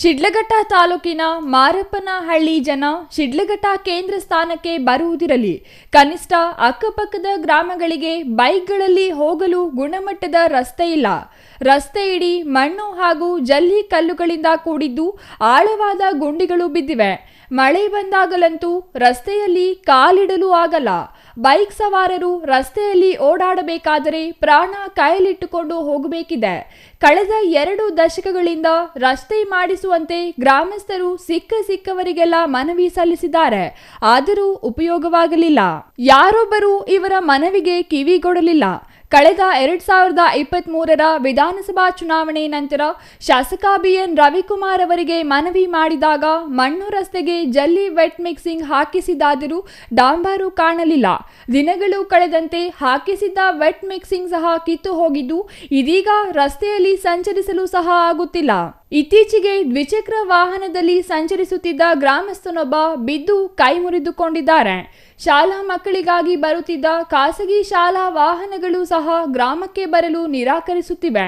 ಶಿಡ್ಲಘಟ್ಟ ತಾಲೂಕಿನ ಮಾರಪ್ಪನಹಳ್ಳಿ ಜನ ಶಿಡ್ಲಘಟ್ಟ ಕೇಂದ್ರ ಸ್ಥಾನಕ್ಕೆ ಬರುವುದಿರಲಿ. ಕನಿಷ್ಠ ಅಕ್ಕಪಕ್ಕದ ಗ್ರಾಮಗಳಿಗೆ ಬೈಕ್ಗಳಲ್ಲಿ ಹೋಗಲು ಗುಣಮಟ್ಟದ ರಸ್ತೆ ಇಲ್ಲ. ರಸ್ತೆ ಇಡೀ ಮಣ್ಣು ಹಾಗೂ ಜಲ್ಲಿ ಕಲ್ಲುಗಳಿಂದ ಕೂಡಿದ್ದು ಆಳವಾದ ಗುಂಡಿಗಳು ಬಿದ್ದಿವೆ. ಮಳೆ ಬಂದಾಗಲಂತೂ ರಸ್ತೆಯಲ್ಲಿ ಕಾಲಿಡಲು ಆಗಲ್ಲ. ಬೈಕ್ ಸವಾರರು ರಸ್ತೆಯಲ್ಲಿ ಓಡಾಡಬೇಕಾದರೆ ಪ್ರಾಣ ಕಾಯಲಿಟ್ಟುಕೊಂಡು ಹೋಗಬೇಕಿದೆ. ಕಳೆದ ಎರಡು ದಶಕಗಳಿಂದ ರಸ್ತೆ ಮಾಡಿಸುವಂತೆ ಗ್ರಾಮಸ್ಥರು ಸಿಕ್ಕ ಸಿಕ್ಕವರಿಗೆಲ್ಲ ಮನವಿ ಸಲ್ಲಿಸಿದ್ದಾರೆ. ಆದರೂ ಉಪಯೋಗವಾಗಲಿಲ್ಲ. ಯಾರೊಬ್ಬರೂ ಇವರ ಮನವಿಗೆ ಕಿವಿಗೊಡಲಿಲ್ಲ. ಕಳೆದ ಎರಡ್ ಸಾವಿರದ ಇಪ್ಪತ್ತ್ ಮೂರರ ವಿಧಾನಸಭಾ ಚುನಾವಣೆ ನಂತರ ಶಾಸಕ ಬಿಎನ್ ರವಿಕುಮಾರ್ ಅವರಿಗೆ ಮನವಿ ಮಾಡಿದಾಗ ಮಣ್ಣು ರಸ್ತೆಗೆ ಜಲ್ಲಿ ವೆಟ್ ಮಿಕ್ಸಿಂಗ್ ಹಾಕಿಸಿದಾದರೂ ಡಾಂಬಾರು ಕಾಣಲಿಲ್ಲ. ದಿನಗಳು ಕಳೆದಂತೆ ಹಾಕಿಸಿದ್ದ ವೆಟ್ ಮಿಕ್ಸಿಂಗ್ ಸಹ ಕಿತ್ತು ಹೋಗಿದ್ದು, ಇದೀಗ ರಸ್ತೆಯಲ್ಲಿ ಸಂಚರಿಸಲು ಸಹ ಆಗುತ್ತಿಲ್ಲ. ಇತ್ತೀಚೆಗೆ ದ್ವಿಚಕ್ರ ವಾಹನದಲ್ಲಿ ಸಂಚರಿಸುತ್ತಿದ್ದ ಗ್ರಾಮಸ್ಥನೊಬ್ಬ ಬಿದ್ದು ಕೈ ಮುರಿದುಕೊಂಡಿದ್ದಾರೆ. ಶಾಲಾ ಮಕ್ಕಳಿಗಾಗಿ ಬರುತ್ತಿದ್ದ ಖಾಸಗಿ ಶಾಲಾ ವಾಹನಗಳು ಸಹ ಗ್ರಾಮಕ್ಕೆ ಬರಲು ನಿರಾಕರಿಸುತ್ತಿವೆ.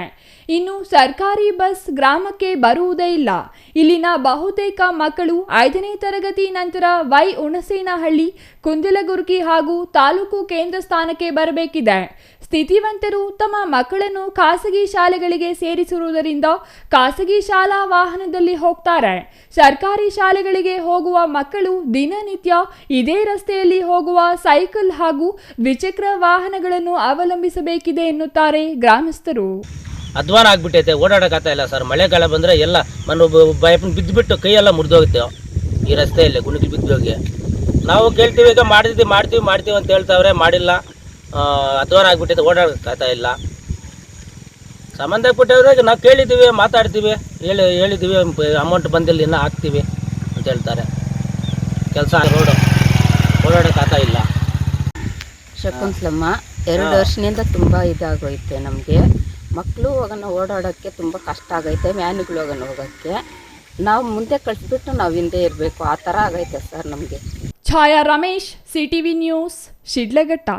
ಇನ್ನು ಸರ್ಕಾರಿ ಬಸ್ ಗ್ರಾಮಕ್ಕೆ ಬರುವುದೇ ಇಲ್ಲ. ಇಲ್ಲಿನ ಬಹುತೇಕ ಮಕ್ಕಳು ಐದನೇ ತರಗತಿ ನಂತರ ವೈ ಹುಣಸೇನಹಳ್ಳಿ ಕುಂದಲಗುರ್ಕಿ ಹಾಗೂ ತಾಲೂಕು ಕೇಂದ್ರ ಸ್ಥಾನಕ್ಕೆ ಬರಬೇಕಿದೆ. ಸ್ಥಿತಿವಂತರು ತಮ್ಮ ಮಕ್ಕಳನ್ನು ಖಾಸಗಿ ಶಾಲೆಗಳಿಗೆ ಸೇರಿಸಿರುವುದರಿಂದ ಖಾಸಗಿ ಶಾಲಾ ವಾಹನದಲ್ಲಿ ಹೋಗ್ತಾರೆ. ಸರ್ಕಾರಿ ಶಾಲೆಗಳಿಗೆ ಹೋಗುವ ಮಕ್ಕಳು ದಿನನಿತ್ಯ ಇದೇ ರಸ್ತೆಯಲ್ಲಿ ಹೋಗುವ ಸೈಕಲ್ ಹಾಗೂ ದ್ವಿಚಕ್ರ ವಾಹನಗಳನ್ನು ಅವಲಂಬಿಸಬೇಕಿದೆ ಎನ್ನುತ್ತಾರೆ ಗ್ರಾಮಸ್ಥರು. ಅಧ್ವಾನ ಆಗ್ಬಿಟ್ಟೈತೆ ಓಡಾಡಕ್ಕಾಗ್ತಾ ಇಲ್ಲ ಸರ್. ಮಳೆಗಾಲ ಬಂದರೆ ಎಲ್ಲ ಮಣ್ಣು ಬಯಪನ್ ಬಿದ್ದುಬಿಟ್ಟು ಕೈಯೆಲ್ಲ ಮುರಿದೋಗುತ್ತೆ. ಈ ರಸ್ತೆಯಲ್ಲಿ ಗುಣಿಗೆ ಬಿದ್ದೋಗಿ. ನಾವು ಕೇಳ್ತೀವಿ, ಈಗ ಮಾಡ್ತೀವಿ ಮಾಡ್ತೀವಿ ಮಾಡ್ತೀವಿ ಅಂತ ಹೇಳ್ತಾವ್ರೆ, ಮಾಡಿಲ್ಲ. ಅದ್ವಾರ ಆಗ್ಬಿಟ್ಟೈತೆ ಓಡಾಡಕ್ಕಾಗ್ತಾ ಇಲ್ಲ. ಸಂಬಂಧಪಟ್ಟವ್ರಿಗೆ ನಾವು ಕೇಳಿದ್ದೀವಿ ಮಾತಾಡ್ತೀವಿ ಹೇಳಿ ಹೇಳಿದ್ದೀವಿ ಅಮೌಂಟ್ ಬಂದಿಲ್ಲ ಇನ್ನೂ ಹಾಕ್ತೀವಿ ಅಂತ ಹೇಳ್ತಾರೆ. ಕೆಲಸ ರೋಡು ಓಡಾಡಕ್ಕಾಗ್ತಾ ಇಲ್ಲ. ಶಕುಂತಲಮ್ಮ ಎರಡು ವರ್ಷದಿಂದ ತುಂಬ ಇದಾಗೋಯ್ತೆ ನಮಗೆ. ಮಕ್ಕಳು ಹೋಗೋಣ ಓಡಾಡೋಕ್ಕೆ ತುಂಬ ಕಷ್ಟ ಆಗೈತೆ ವ್ಯಾನ್ಗಳು ಹೋಗೋಣ ಹೋಗೋಕ್ಕೆ. ನಾವು ಮುಂದೆ ಕಳಿಸ್ಬಿಟ್ಟು ನಾವು ಹಿಂದೆ ಇರಬೇಕು ಆ ಥರ ಆಗೈತೆ ಸರ್ ನಮಗೆ. Chhaya Ramesh CTV news Shidlaghatta.